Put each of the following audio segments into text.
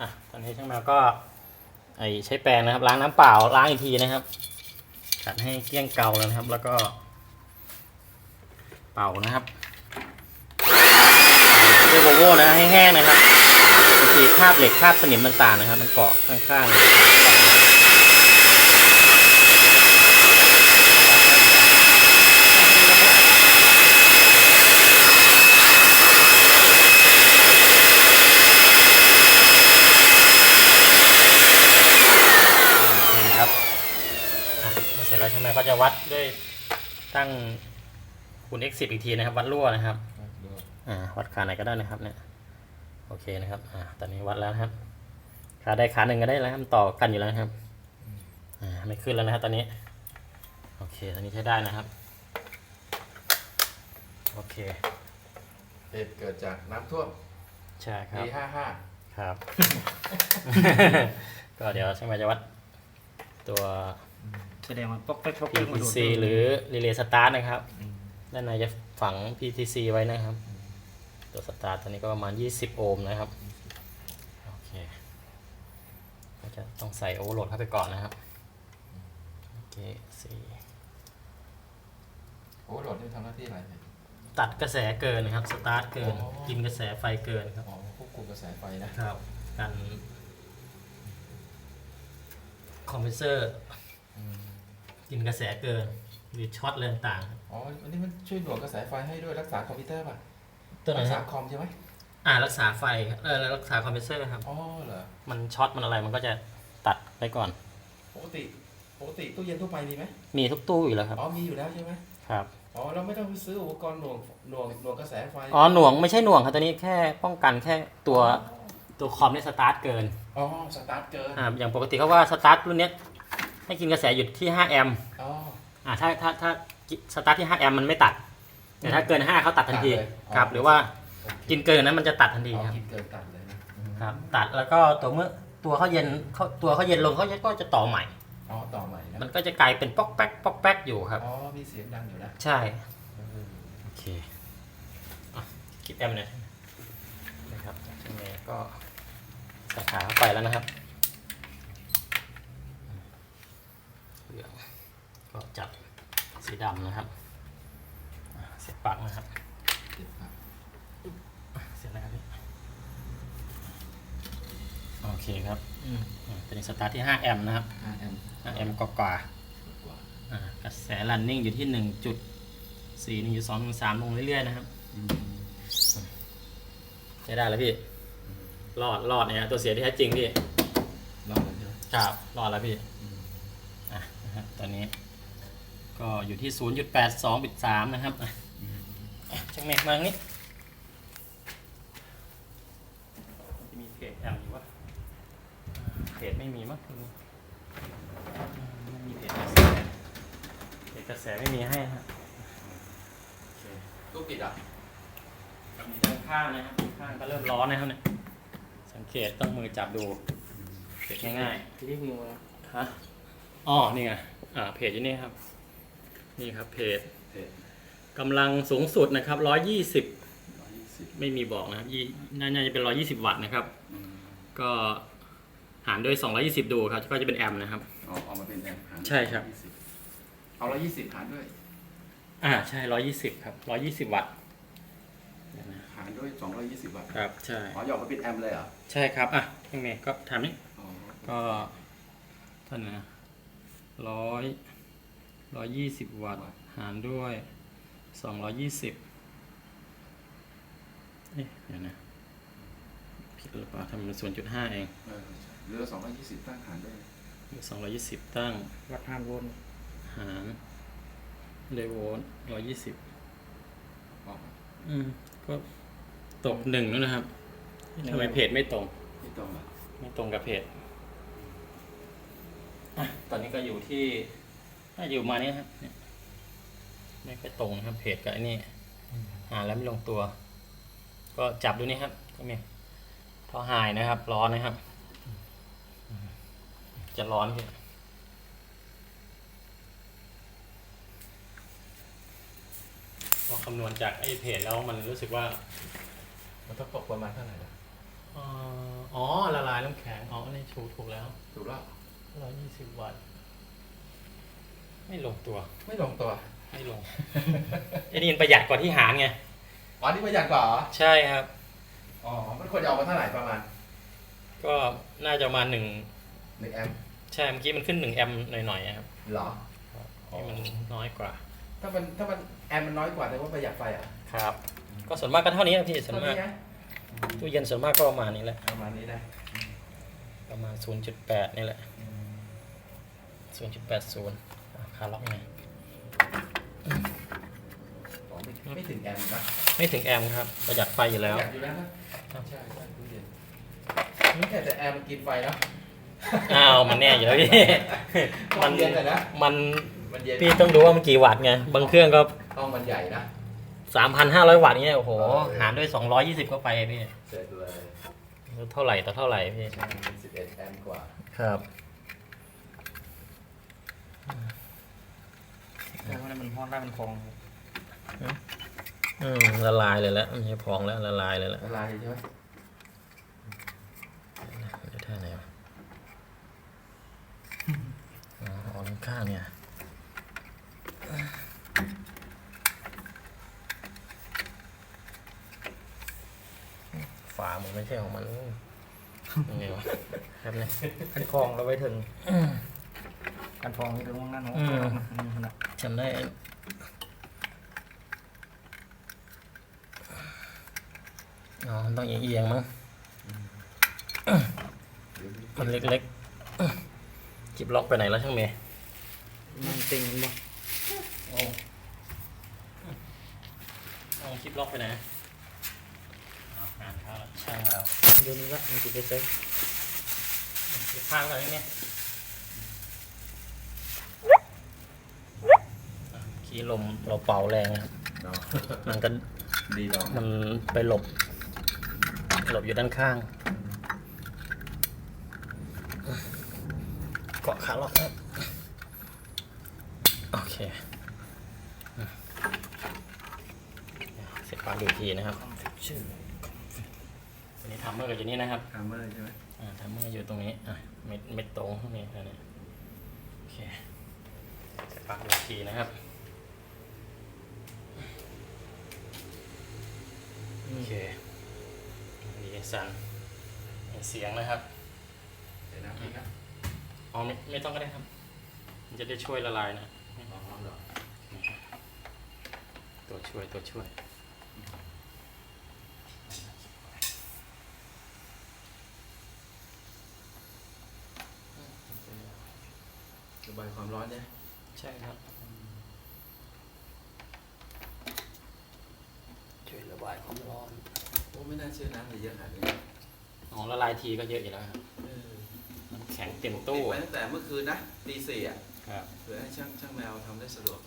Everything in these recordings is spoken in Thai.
อะตอนนี้ช่างแมวก็ไอใช้แปรงนะครับ ล้างน้ำเปล่าล้างอีกทีนะครับขัดให้เกลี้ยงเก่าแล้วนะครับ แล้วก็ เป่านะครับด้วยโบโวนะให้แห้งนะครับบางทีคราบเหล็กคราบสนิมต่างๆนะครับ มันเกาะข้างๆโอเคครับอะเมื่อเสร็จแล้ว ใช่ไหมก็จะวัดด้วยตั้งคูณ x 10อีกทีนะครับ วัดรั่วนะครับอ่าวัดขาไหนก็ได้นะครับเนี่ยโอเคนะครับอ่าตอนนี้วัดแล้วนะครับขาได้ขาหนึ่งก็ได้แล้วครับต่อกันอยู่แล้วนะครับอ่าไม่ขึ้นแล้วนะครับตอนนี้โอเคตอนนี้ใช้ได้นะครับโอเคเหตุเกิดจากน้ำท่วมใช่ครับปีห้าห้าครับ ก็เดี๋ยวช่างมาจะวัดตัว แสดงว่าปอกแป๊กปอกแป๊กมาโดน PTC หรือ Relay Start นะครับ ด้านในจะฝัง PTC ไว้นะครับ ตัวสตาร์ตตัวนี้ก็ประมาณ 20 โอห์มนะครับ โอเค ก็จะต้องใส่โอเวอร์โหลดเข้าไปก่อนนะครับ โอเคสี่โอ้โหลดนี่ทำหน้าที่อะไรเนี่ยตัดกระแสเกินนะครับ สตาร์ทเกินอ๋อกินกระแสไฟเกินครับ อ๋อควบคุมกระแสไฟนะครับกันคอมเพรสเซอร์ กินกระแสเกินหรือช็อตอะไรต่างอ๋อ อันนี้มันช่วยหน่วงกระแสไฟให้ด้วยรักษาคอมพิวเตอร์ป่ะๆตัวไหนรักคษารับคอมใช่ไหมอ่ารักษาไฟเออรักษาคอมเพรสเซอร์ครับ อ๋อเหรอ มันช็อตมันอะไรมันก็จะตัดไปก่อน ปกติปกติตู้เย็นทั่วไปมีไหมมีทุกตู้อยู่แล้วครับอ๋อมีอยู่แล้วใช่ไหมครับอ๋อเราไม่ต้องไปซื้ออุปกรณ์หน่วงหน่วงหน่วงกระแสไฟอ๋อหน่วงไม่ใช่หน่วงครับตัวนี้แค่ป้องกันแค่ตัวตัวคอมเนี่ยสตาร์ทเกินอ๋อสตาร์ทเกินอ่าอย่างปกติเขาว่าสตาร์ทรุ่นเนี้ย ให้กินกระแสหยุดที่ 5 แอมป์อ๋อ อ่าถ้าถ้าถ้าสตาร์ทที่ 5 แอมป์มันไม่ตัด แต่ถ้าเกิน 5เขาตัดทันทีตัดเลยอ๋อ ครับหรือว่ากินเกินนั้นมันจะตัดทันทีอ๋อครับกินเกินตัดเลยนะครับ ตัดแล้วก็ตัวเมื่อตัวเขาเย็นเขาตัวเขาเย็นลงเขาก็จะต่อใหม่ อ๋อต่อใหม่นะมันก็จะกลายเป็นป๊อกแป๊กป๊อกแป๊กอยู่ครับ อ๋อมีเสียงดังอยู่นะใช่ เออโอเคอะคิดแอมหน่อยนะครับช่างเมย์ก็ใส่ขาเข้าไปแล้วนะครับเหลืองก็จับสี ดำนะครับอะเสียบปลั๊กนะครับติดครับเสร็จแล้วครับพี่ โอเคครับอืมอะเป็นสตาร์ทที่ 5 แอมป์นะครับ 5 แอมป์5แอมป์กว่ากว่ากว่าๆอ่ากระแส running อยู่ที่ 1.4 1.2 1.3 ลงเรื่อยๆนะครับอืมใช้ได้แล้วพี่ รอดรอดเนี่ยตัวเสียที่แท้จริงพี่ รอดแล้วใช่ไหมครับ รอดแล้วพี่อืมอะนะครับตอนนี้ ก็อยู่ที่ 0.82บิต3นะครับอะอะช่างแม็กมาทางนี้จะมีเพจแอมอยู่วะอ่าเพจไม่มีมั้งอืมไม่มีเพจกระแสเพจกระแสไม่มีให้นะฮะโอเคตู้ปิดอะมีด้านข้างนะครับข้างก็เริ่มร้อนนะครับเนี่ยสังเกตต้องมือจับดูเก็บง่ายที่ที่วิวนะๆฮะอ๋อนี่ไงอ่าเพจอยู่นี่ครับ นี่ครับเพจเพจกำลังสูงสุดนะครับร้อยยี่สิบร้อยยี่สิบไม่มีบอกนะครับยี่น่าจะเป็นร้อยี่สิบวัตต์นะครับอืมก็หารด้วยสองร้อยี่สิบดูครับก็จะเป็นแอมป์นะครับ เอาเอามาเป็นแอมป์หารใช่ครับ120เอาร้อยยี่สิบหารด้วย อ่าใช่ร้อยี่สิบครับร้อยี่สิบวัตต์เดี๋ยวนะหารด้วยสองร้อยยี่สิบวัตต์ครับใช่อ๋อหยอกมาเป็นแอมป์เลยเหรอใช่ครับอะยังไงก็ทำนี่อ๋อก็เท่าไหร่นะร้อย ร้อยยี่สิบวัตต์ หารด้วยสองร้อยยี่สิบเอ๊ะเดี๋ยวนะผิดหรือเปล่าทำเป็นศูนย์จุดห้าเองเออเหลือสองร้อยยี่สิบตั้งหารด้วยสองร้อยยี่สิบตั้ง วัดห้านวนหารเลยโวลต์ร้อยยี่สิบอ๋ออืม ก็ตกหนึ่งแล้วนะครับทำไมเพจไม่ตรง ไม่ตรงเหรอ ไม่ตรงกับเพจอะตอนนี้ก็อยู่ที่ น่าอยู่มานี้ครับเนี่ยไม่ค่อยตรงนะครับเพจกับไอ้นี่หาแล้วไม่ลงตัว ก็จับดูนี่ครับก็มีพอหายนะครับ ร้อนนะครับ จะร้อนพี่พอคำนวณจากไอ้เพจแล้วมันรู้สึกว่า มันต้องตกประมาณเท่าไหร่ล่ะเอ่ออ๋อละลายายน้ำแข็งอ๋ออันนี้ถูกถูกแล้ว ถูกแล้วร้อยยี่สิบวัตต์ ไม่ลงตัว ไม่ลงตัวไม่ลงไอ้นี่มันประหยัดกว่าที่หารไงอ๋อนี่ประหยัดกว่าเหรอใช่ครับ อ๋อมันควรจะออกมาเท่าไหร่ประมาณก็น่าจะประมาณหนึ่งหนึ่งแอมป์ใช่เมื่อกี้มันขึ้นหนึ่งแอมป์หน่อยๆครับเหรอนี่มันน้อยกว่า ถ้ามันถ้ามันแอมป์มันน้อยกว่าแต่ว่าประหยัดไฟอะครับ ก็ส่วนมากก็เท่านี้ครับพี่ส่วนเท่ามานี้กนะตู้เย็นส่วนมากก็ประมาณนี้แหละประมาณนี้นะประมาณ 0.8 นี่แหละ 0.80อะ คาล็อกไงอ๋อไม่ไม่ถึงแอมป์นะไม่ถึงแอมป์ครับประหยัดไฟอยู่ปแล้วระหยัดอยู่แล้วนะใช่ใช่ตู้เย็นนี่แต่แต่แอร์มันกินไฟแล้วอ้าวมันแน่อยู่แล้วพี่มันเย็นแต่นะมันมันเย็นพี่ต้องดูว่ามันกี่วัตต์ไงบางเครื่องก็ห้องมันใหญ่นะ3,500วัตต์เนี่ยโอ้โหเออหารด้วย220ก็ไปพี่เสร็จเลยเท่าไหร่ต่อเท่าไหร่พี่ใช่เป็นสิบเอ็ดแอมป์กว่าครับ แต่ว่ามันฮ้อนได้มันคลองอืมละลายเลยแล้วไม่ใช่พองแล้วละลายเลยแล้วละลายใช่ไหมเดี๋ยวท่าไหนวะอ๋อเอาด้านข้างเนี่ยฝามันไม่ใช่ของมันยังไงวะครับเนี่ยกันคลองเราไว้ถึงกันคลองนี่ตรงนั้นหัวอืมอืมขนาด จำได้อ๋อมันต้องเอียงๆมั้งมันเล็กๆจิบล็อกไปไหนแล้วช่างเมย์มันติงมันบ่โอ้เอาจิบล็อกไปไหนเอางานเข้าแล้วช่างเราเดี๋ยวนี้ละมันติดไปเซ็ตจิบข้างก่อนนี่เนี่ย ขี้ลมเราเป่าแรงนะครับ เนาะมันก็ดีเนาะมันไปหลบ หลบอยู่ด้านข้าง เกาะขาล็อกครับโอเคเสร็จปาดูอีกทีนะครับอันนี้ทัมเมอร์อยู่นี่นะครับทำเมอร์ใช่ไหมอ่าทัมเมอร์อยู่ตรงนี้อะเม็ดเม็ดตรงตรงนี้อันนี้โอเคเสร็จปาดูอีกทีนะครับ โอเคดีสันเสียงนะครับเดี๋ยวนะพี่ครับอ๋อไม่ไม่ต้องก็ได้ครับ มันจะได้ช่วยละลายนะอ๋อเหรอตัวช่วยตัวช่วยระบายความร้อนเนี่ยใช่ครับ ช่วยระบายความร้อนโอ้ไม่น่าเชื่อน้ำจะเยอะขนาดนี้อ๋อละลายทีก็เยอะอยู่แล้วครับเออน้ำแข็งเต็มติตู้ดไว้ตั้งแต่เมื่อคืนนะตีสี่อะครับเพื่อให้ช่างช่างแมวทำได้สะดวก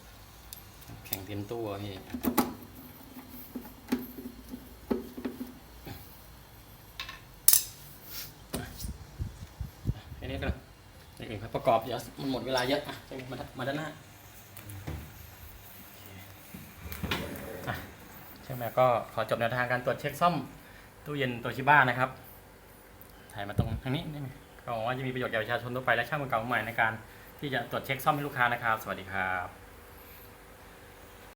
น้ำแข็งเต็มตู้อะพี่แค่นี้ก็นี่เองครับประกอบเดี๋ยวมันหมดเวลาเยอะอะจะมามาด้านหน้า ช่ไหมก็ขอจบแนวทางการตรวจเช็คซ่อมตู้เย็นโตชิบ้านะครับ ถ่ายมาตรงทางนี้ได้ไหมก็หวังว่าจะมีประโยชน์แก่ประชาชนทั่วไปและช่างมือเก่าใหม่ในการที่จะตรวจเช็คซ่อมให้ลูกค้านะครับ สวัสดีครับ